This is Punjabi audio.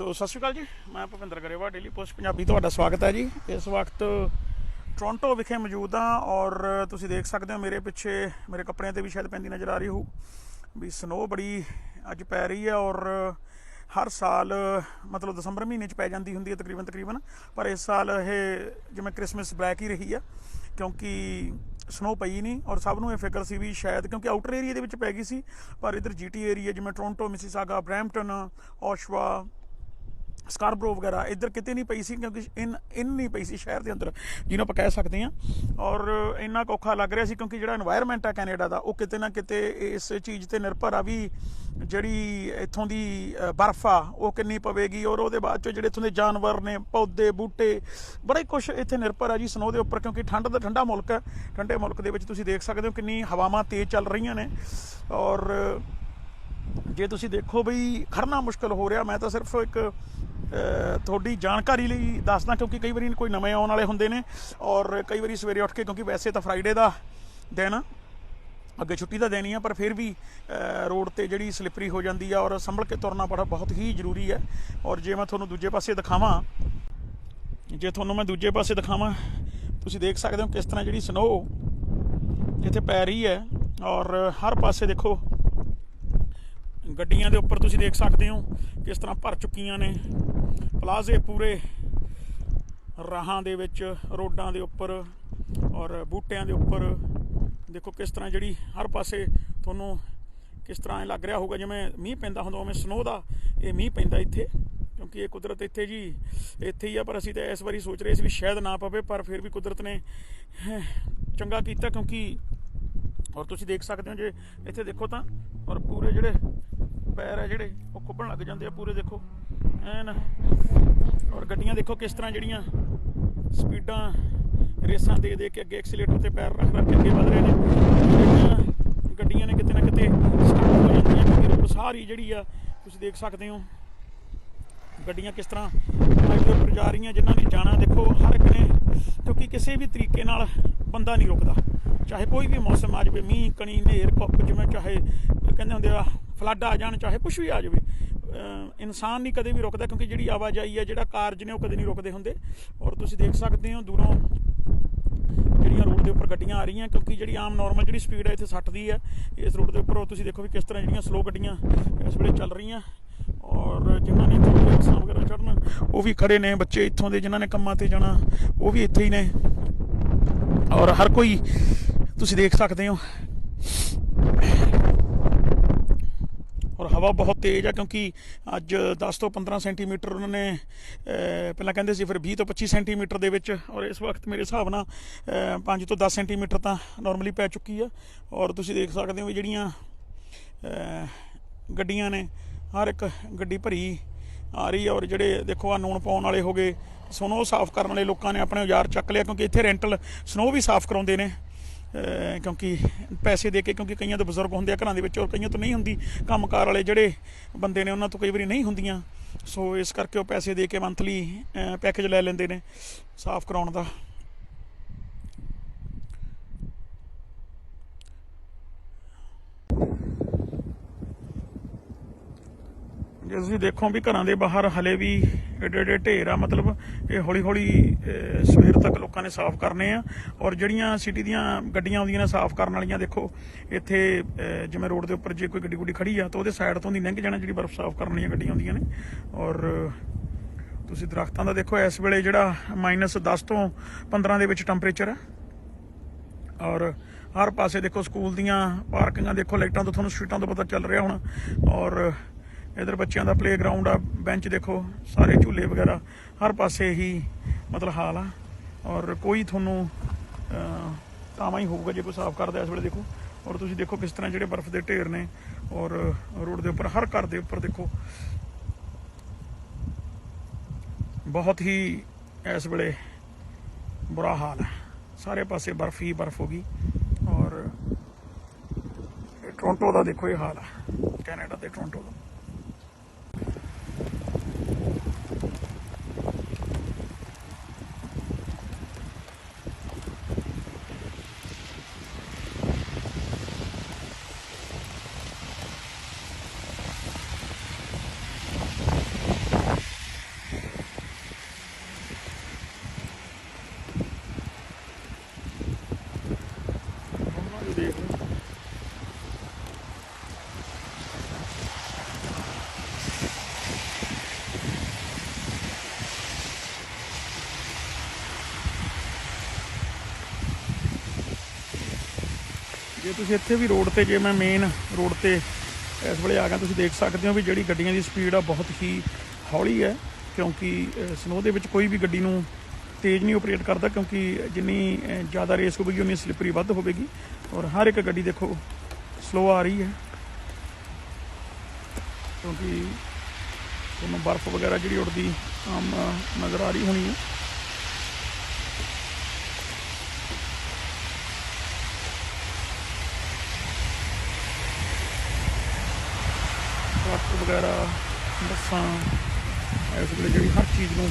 ਸੋ, ਸਤਿ ਸ਼੍ਰੀ ਅਕਾਲ ਜੀ। ਮੈਂ ਭੁਪਿੰਦਰ ਗਰੇਵਾ ਡੇਲੀ ਪੋਸਟ ਪੰਜਾਬੀ ਤੁਹਾਡਾ ਸਵਾਗਤ ਹੈ ਜੀ। ਇਸ ਵਕਤ ਟੋਰਾਂਟੋ ਵਿਖੇ ਮੌਜੂਦ ਹਾਂ ਔਰ ਤੁਸੀਂ ਦੇਖ ਸਕਦੇ ਹੋ ਮੇਰੇ ਪਿੱਛੇ, ਮੇਰੇ ਕੱਪੜਿਆਂ ਤੇ ਵੀ ਸ਼ਾਇਦ ਪੈਂਦੀ ਨਜ਼ਰ ਆ ਰਹੀ ਹੋ ਵੀ ਸਨੋ ਬੜੀ ਅੱਜ ਪੈ ਰਹੀ ਹੈ ਔਰ ਹਰ ਸਾਲ, ਮਤਲਬ ਦਸੰਬਰ ਮਹੀਨੇ ਚ ਪੈ ਜਾਂਦੀ ਹੁੰਦੀ ਹੈ ਤਕਰੀਬਨ ਤਕਰੀਬਨ। ਪਰ ਇਸ ਸਾਲ ਇਹ ਜਿਵੇਂ ਕ੍ਰਿਸਮਸ ਬਲੈਕ ਹੀ ਰਹੀ ਆ, ਕਿਉਂਕਿ ਸਨੋ ਪਈ ਨਹੀਂ ਔਰ ਸਭ ਨੂੰ ਇਹ ਫਿਕਰ ਸੀ ਵੀ ਸ਼ਾਇਦ, ਕਿਉਂਕਿ ਆਊਟਰ ਏਰੀਆ ਦੇ ਵਿੱਚ ਪੈ ਗਈ ਸੀ, ਪਰ ਇਧਰ ਜੀਟੀ ਏਰੀਆ ਜਿਵੇਂ Toronto Mississauga Brampton Oshawa Scarborough ਵਗੈਰਾ ਇੱਧਰ ਕਿਤੇ ਨਹੀਂ ਪਈ ਸੀ ਕਿਉਂਕਿ ਇਨ ਇਨ ਨਹੀਂ ਪਈ ਸੀ ਸ਼ਹਿਰ ਦੇ ਅੰਦਰ, ਜਿਹਨੂੰ ਆਪਾਂ ਕਹਿ ਸਕਦੇ ਹਾਂ। ਔਰ ਇੰਨਾ ਔਖਾ ਲੱਗ ਰਿਹਾ ਸੀ ਕਿਉਂਕਿ ਜਿਹੜਾ এনवायरमेंट ਆ ਕੈਨੇਡਾ ਦਾ, ਉਹ ਕਿਤੇ ਨਾ ਕਿਤੇ ਇਸ ਚੀਜ਼ ਤੇ ਨਿਰਭਰ ਆ ਵੀ ਜਿਹੜੀ ਇੱਥੋਂ ਦੀ ਬਰਫ਼ ਆ, ਉਹ ਕਿੰਨੀ ਪਵੇਗੀ ਔਰ ਉਹਦੇ ਬਾਅਦ ਚੋਂ ਜਿਹੜੇ ਇੱਥੋਂ ਦੇ ਜਾਨਵਰ ਨੇ, ਪੌਦੇ, ਬੂਟੇ, ਬੜਾ ਕੁਝ ਇੱਥੇ ਨਿਰਭਰ ਆ ਜੀ ਸਨੋ ਦੇ ਉੱਪਰ ਕਿਉਂਕਿ ਠੰਡ ਦਾ ਠੰਡਾ ਮੁਲਕ ਹੈ ਠੰਡੇ ਮੁਲਕ ਦੇ ਵਿੱਚ ਤੁਸੀਂ ਦੇਖ ਸਕਦੇ ਹੋ ਕਿੰਨੀ ਹਵਾਵਾਂ ਤੇਜ਼ ਚੱਲ ਰਹੀਆਂ ਨੇ। ਔਰ ਜੇ ਤੁਸੀਂ ਦੇਖੋ ਬਈ ਖੜਨਾ ਮੁਸ਼ਕਲ ਹੋ ਰਿਹਾ, ਮੈਂ ਤਾਂ ਸਿਰਫ ਇੱਕ ਤੁਹਾਡੀ ਜਾਣਕਾਰੀ ਲਈ ਦੱਸਦਾ ਕਿਉਂਕਿ ਕਈ ਵਾਰੀ ਕੋਈ ਨਵੇਂ ਆਉਣ ਵਾਲੇ ਹੁੰਦੇ ਨੇ ਔਰ ਕਈ ਵਾਰੀ ਸਵੇਰੇ ਉੱਠ ਕੇ ਕਿਉਂਕਿ ਵੈਸੇ ਤਾਂ ਫਰਾਈਡੇ ਦਾ ਦਿਨ ਆ, ਅੱਗੇ ਛੁੱਟੀ ਦਾ ਦਿਨ ਹੀ ਆ ਪਰ ਫਿਰ ਵੀ ਰੋਡ ਤੇ ਜਿਹੜੀ ਸਲਿਪਰੀ ਹੋ ਜਾਂਦੀ ਆ ਔਰ ਸੰਭਲ ਕੇ ਤੁਰਨਾ ਬੜਾ ਬਹੁਤ ਹੀ ਜ਼ਰੂਰੀ ਹੈ। ਔਰ ਜੇ ਮੈਂ ਤੁਹਾਨੂੰ ਦੂਜੇ ਪਾਸੇ ਦਿਖਾਵਾਂ ਜੇ ਤੁਹਾਨੂੰ ਮੈਂ ਦੂਜੇ ਪਾਸੇ ਦਿਖਾਵਾਂ ਤੁਸੀਂ ਦੇਖ ਸਕਦੇ ਹੋ ਕਿਸ ਤਰ੍ਹਾਂ ਜਿਹੜੀ ਸਨੋ ਇੱਥੇ ਪੈ ਰਹੀ ਹੈ। ਔਰ ਹਰ ਪਾਸੇ ਦੇਖੋ ਗੱਡੀਆਂ ਦੇ ਉੱਪਰ ਤੁਸੀਂ ਦੇਖ ਸਕਦੇ ਹੋ ਕਿਸ ਤਰ੍ਹਾਂ ਭਰ ਚੁੱਕੀਆਂ ਨੇ। ਪਲਾਜ਼ੇ ਪੂਰੇ ਰਾਹਾਂ ਦੇ ਵਿੱਚ, ਰੋਡਾਂ ਦੇ ਉੱਪਰ ਔਰ ਬੂਟਿਆਂ ਦੇ ਉੱਪਰ। ਦੇਖੋ ਕਿਸ ਤਰ੍ਹਾਂ ਜਿਹੜੀ ਹਰ ਪਾਸੇ ਤੁਹਾਨੂੰ ਕਿਸ ਤਰ੍ਹਾਂ ਲੱਗ ਰਿਹਾ ਹੋਊਗਾ, ਜਿਵੇਂ ਮੀਂਹ ਪੈਂਦਾ ਹੁੰਦਾ, ਉਵੇਂ ਸਨੋ ਦਾ ਇਹ ਮੀਂਹ ਪੈਂਦਾ ਇੱਥੇ, ਕਿਉਂਕਿ ਇਹ ਕੁਦਰਤ ਇੱਥੇ ਜੀ ਇੱਥੇ ਹੀ ਆ, ਪਰ ਅਸੀਂ ਤਾਂ ਇਸ ਵਾਰੀ ਸੋਚ ਰਹੇ ਸੀ ਵੀ ਸ਼ਾਇਦ ਨਾ ਪਵੇ, ਪਰ ਫਿਰ ਵੀ ਕੁਦਰਤ ਨੇ ਚੰਗਾ ਕੀਤਾ, ਕਿਉਂਕਿ ਔਰ ਤੁਸੀਂ ਦੇਖ ਸਕਦੇ ਹੋ ਜੇ ਇੱਥੇ ਦੇਖੋ ਤਾਂ, ਔਰ ਪੂਰੇ ਜਿਹੜੇ ਪੈਰ ਹੈ ਜਿਹੜੇ, ਉਹ ਖੁੱਬਣ ਲੱਗ ਜਾਂਦੇ ਆ, ਪੂਰੇ ਦੇਖੋ। ਐਨ। ਔਰ ਗੱਡੀਆਂ ਦੇਖੋ ਕਿਸ ਤਰ੍ਹਾਂ ਜਿਹੜੀਆਂ ਸਪੀਡਾਂ ਰੇਸਾਂ ਦੇ ਦੇ ਕੇ ਅੱਗੇ ਐਕਸੀਲੇਟਰ ਤੇ ਪੈਰ ਰੱਖ ਰੱਖ ਕੇ ਅੱਗੇ ਵਧ ਰਹੇ ਨੇ। ਗੱਡੀਆਂ ਨੇ ਕਿਤੇ ਨਾ ਕਿਤੇ ਸਟਕ ਹੋ ਜਾਂਦੀਆਂ ਕਿਉਂਕਿ ਰੋਡ ਸਾਰੀ ਜਿਹੜੀ ਆ, ਤੁਸੀਂ ਦੇਖ ਸਕਦੇ ਹੋ। ਗੱਡੀਆਂ ਕਿਸ ਤਰ੍ਹਾਂ ਹਾਈਵੇ ਉੱਪਰ ਜਾ ਰਹੀਆਂ, ਜਿਨ੍ਹਾਂ ਨੇ ਜਾਣਾ, ਦੇਖੋ ਹਰ ਇੱਕ ਨੇ, ਕਿਉਂਕਿ ਕਿਸੇ ਵੀ ਤਰੀਕੇ ਨਾਲ ਬੰਦਾ ਨਹੀਂ ਰੁਕਦਾ। ਚਾਹੇ ਕੋਈ ਵੀ ਮੌਸਮ ਆ ਜਾਵੇ, ਮੀਂਹ, ਕਣੀ, ਹਨੇਰ ਕੁੱਕ ਜਿਵੇਂ ਚਾਹੇ ਕਹਿੰਦੇ ਹੁੰਦੇ ਆ, ਫਲੱਡ ਆ ਜਾਣ, ਚਾਹੇ ਕੁਝ ਵੀ ਆ ਜਾਵੇ ਇਨਸਾਨ ਨਹੀਂ ਕਦੇ ਵੀ ਰੁਕਦਾ ਕਿਉਂਕਿ ਜਿਹੜੀ ਆਵਾਜਾਈ ਹੈ, ਜਿਹੜਾ ਕਾਰਜ ਨੇ ਉਹ ਕਦੇ ਨਹੀਂ ਰੁਕਦੇ ਹੁੰਦੇ। ਔਰ ਤੁਸੀਂ ਦੇਖ ਸਕਦੇ ਹੋ ਦੂਰੋਂ ਜਿਹੜੀਆਂ ਰੋਡ ਦੇ ਉੱਪਰ ਗੱਡੀਆਂ ਆ ਰਹੀਆਂ, ਕਿਉਂਕਿ ਜਿਹੜੀ ਆਮ ਨਾਰਮਲ ਜਿਹੜੀ ਸਪੀਡ ਹੈ, ਇੱਥੇ 60 ਦੀ ਹੈ। ਇਸ ਰੋਡ ਦੇ ਉੱਪਰ ਉਹ ਤੁਸੀਂ ਦੇਖੋ ਵੀ ਕਿਸ ਤਰ੍ਹਾਂ ਜਿਹੜੀਆਂ ਸਲੋ ਗੱਡੀਆਂ ਇਸ ਵੇਲੇ ਚੱਲ ਰਹੀਆਂ। ਔਰ ਜਿਨ੍ਹਾਂ ਨੇ ਇੱਥੋਂ ਐਗਜ਼ਾਮ ਵਗੈਰਾ ਚੜ੍ਹਨਾ, ਉਹ ਵੀ ਖੜੇ ਨੇ ਬੱਚੇ ਇੱਥੋਂ ਦੇ ਜਿਨ੍ਹਾਂ ਨੇ ਕੰਮਾਂ ਤੇ ਜਾਣਾ, ਉਹ ਵੀ ਇੱਥੇ ਹੀ ਨੇ। ਔਰ ਹਰ ਕੋਈ ਤੁਸੀਂ ਦੇਖ ਸਕਦੇ ਹੋ। ਔਰ ਹਵਾ ਬਹੁਤ ਤੇਜ਼ ਆ ਕਿਉਂਕਿ ਅੱਜ 10 ਤੋਂ 15 ਸੈਂਟੀਮੀਟਰ ਉਹਨਾਂ ਨੇ ਪਹਿਲਾਂ ਕਹਿੰਦੇ ਸੀ ਫਿਰ 20 ਤੋਂ 25 ਸੈਂਟੀਮੀਟਰ ਦੇ ਵਿੱਚ ਔਰ ਇਸ ਵਕਤ ਮੇਰੇ ਹਿਸਾਬ ਨਾਲ ਅਹ, 5 ਤੋਂ 10 ਸੈਂਟੀਮੀਟਰ ਤਾਂ ਨਾਰਮਲੀ ਪੈ ਚੁੱਕੀ ਆ। ਔਰ ਤੁਸੀਂ ਦੇਖ ਸਕਦੇ ਹੋ ਵੀ ਜਿਹੜੀਆਂ ਗੱਡੀਆਂ ਨੇ ਹਰ ਇੱਕ ਗੱਡੀ ਭਰੀ ਆ ਰਹੀ ਹੈ ਔਰ ਜਿਹੜੇ ਦੇਖੋ ਆ ਨੂਣ ਪਾਉਣ ਵਾਲੇ ਹੋਗੇ ਸਨੋ ਸਾਫ਼ ਕਰਨ ਵਾਲੇ ਲੋਕਾਂ ਨੇ ਆਪਣੇ ਔਜ਼ਾਰ ਚੱਕ ਲਿਆ ਕਿਉਂਕਿ ਇੱਥੇ ਰੈਂਟਲ ਸਨੋ ਵੀ ਸਾਫ਼ ਕਰਾਉਂਦੇ ਨੇ। ਕਿਉਂਕਿ ਪੈਸੇ ਦੇ ਕੇ, ਕਿਉਂਕਿ ਕਈਆਂ ਦੇ ਬਜ਼ੁਰਗ ਹੁੰਦੇ ਆ ਘਰਾਂ ਦੇ ਵਿੱਚ ਔਰ ਕਈਆਂ ਤੋਂ ਨਹੀਂ ਹੁੰਦੀ ਕੰਮਕਾਰ ਵਾਲੇ ਜਿਹੜੇ ਬੰਦੇ ਨੇ, ਉਹਨਾਂ ਤੋਂ ਕਈ ਵਾਰੀ ਨਹੀਂ ਹੁੰਦੀਆਂ। ਸੋ ਇਸ ਕਰਕੇ ਉਹ ਪੈਸੇ ਦੇ ਕੇ ਮੰਥਲੀ ਪੈਕੇਜ ਲੈ ਲੈਂਦੇ ਨੇ, ਸਾਫ਼ ਕਰਾਉਣ ਦਾ। ਜੇ ਤੁਸੀਂ ਦੇਖੋ ਵੀ ਘਰਾਂ ਦੇ ਬਾਹਰ ਹਲੇ ਵੀ ਏਡੇ ਏਡੇ ਢੇਰ ਆ, ਮਤਲਬ ਇਹ ਹੌਲੀ ਹੌਲੀ ਸਵੇਰ ਤੱਕ ਲੋਕਾਂ ਨੇ ਸਾਫ਼ ਕਰਨੇ ਆ। ਔਰ ਜਿਹੜੀਆਂ ਸਿਟੀ ਦੀਆਂ ਗੱਡੀਆਂ ਆਉਂਦੀਆਂ ਨੇ ਸਾਫ਼ ਕਰਨ ਵਾਲੀਆਂ, ਦੇਖੋ, ਇੱਥੇ ਜਿਵੇਂ ਰੋਡ ਦੇ ਉੱਪਰ ਜੇ ਕੋਈ ਗੱਡੀ ਗੁੱਡੀ ਖੜੀ ਆ, ਤਾਂ ਉਹਦੇ ਸਾਈਡ ਤੋਂ ਦੀ ਲੰਘ ਜਾਣਾ ਜਿਹੜੀ ਬਰਫ਼ ਸਾਫ਼ ਕਰਨ ਵਾਲੀਆਂ ਗੱਡੀਆਂ ਆਉਂਦੀਆਂ ਨੇ। ਔਰ ਤੁਸੀਂ ਦਰਖਤਾਂ ਦਾ ਦੇਖੋ, ਇਸ ਵੇਲੇ ਜਿਹੜਾ -10 ਤੋਂ 15 ਦੇ ਵਿੱਚ ਟੈਂਪਰੇਚਰ ਆ। ਔਰ ਹਰ ਪਾਸੇ ਦੇਖੋ, ਸਕੂਲ ਦੀਆਂ ਪਾਰਕਿੰਗਾਂ, ਦੇਖੋ, ਲਾਈਟਾਂ ਤੋਂ ਤੁਹਾਨੂੰ ਸਟਰੀਟਾਂ ਤੋਂ ਪਤਾ ਚੱਲ ਰਿਹਾ ਹੁਣ। ਔਰ ਇਧਰ ਬੱਚਿਆਂ ਦਾ ਪਲੇਗਰਾਉਂਡ ਆ ਬੈਂਚ ਦੇਖੋ ਸਾਰੇ ਝੂਲੇ ਵਗੈਰਾ ਹਰ ਪਾਸੇ ਹੀ ਮਤਲਬ ਹਾਲ ਆ। ਔਰ ਕੋਈ ਤੁਹਾਨੂੰ ਅਹ, ਹੀ ਹੋਊਗਾ ਜੇ ਕੋਈ ਸਾਫ਼ ਕਰਦਾ ਇਸ ਵੇਲੇ ਦੇਖੋ। ਔਰ ਤੁਸੀਂ ਦੇਖੋ ਕਿਸ ਤਰ੍ਹਾਂ ਜਿਹੜੇ ਬਰਫ਼ ਦੇ ਢੇਰ ਨੇ ਔਰ ਰੋਡ ਦੇ ਉੱਪਰ ਹਰ ਘਰ ਦੇ ਉੱਪਰ ਦੇਖੋ। ਬਹੁਤ ਹੀ ਇਸ ਵੇਲੇ ਬੁਰਾ ਹਾਲ ਹੈ ਸਾਰੇ ਪਾਸੇ ਬਰਫ਼ ਹੀ ਬਰਫ਼ ਹੋ ਗਈ। ਔਰ ਇਹ ਟੋਰਾਂਟੋ ਦਾ ਦੇਖੋ ਇਹ ਹਾਲ ਆ ਕੈਨੇਡਾ ਦੇ ਟੋਰਾਂਟੋ ਦਾ। ਜੇ ਤੁਸੀਂ ਇੱਥੇ ਵੀ ਰੋਡ ਤੇ ਜੇ ਮੈਂ ਮੇਨ ਰੋਡ ਤੇ ਇਸ ਵੇਲੇ ਆ ਗਿਆ, ਤੁਸੀਂ ਦੇਖ ਸਕਦੇ ਹੋ ਵੀ ਜਿਹੜੀ ਗੱਡੀਆਂ ਦੀ ਸਪੀਡ ਆ ਬਹੁਤ ਹੀ ਹੌਲੀ ਹੈ, ਕਿਉਂਕਿ ਸਨੋ ਦੇ ਵਿੱਚ ਕੋਈ ਵੀ ਗੱਡੀ ਨੂੰ ਤੇਜ਼ ਨਹੀਂ ਆਪਰੇਟ ਕਰਦਾ, ਕਿਉਂਕਿ ਜਿੰਨੀ ਜ਼ਿਆਦਾ ਰੇਸ ਹੋਵੇਗੀ, ਉਨੀ ਸਲਿੱਪਰੀ ਵੱਧ ਹੋਵੇਗੀ। ਔਰ ਹਰ ਇੱਕ ਗੱਡੀ ਦੇਖੋ ਸਲੋ ਆ ਰਹੀ ਹੈ। ਕਿਉਂਕਿ ਤੁਹਾਨੂੰ ਬਰਫ਼ ਵਗੈਰਾ ਜਿਹੜੀ ਉੱਡਦੀ ਆਮ ਨਜ਼ਰ ਆ ਰਹੀ ਹੋਣੀ ਹੈ। ਵਗੈਰਾ ਬੱਸਾਂ ਇਸ ਵੇਲੇ ਜਿਹੜੀ ਹਰ ਚੀਜ਼ ਨੂੰ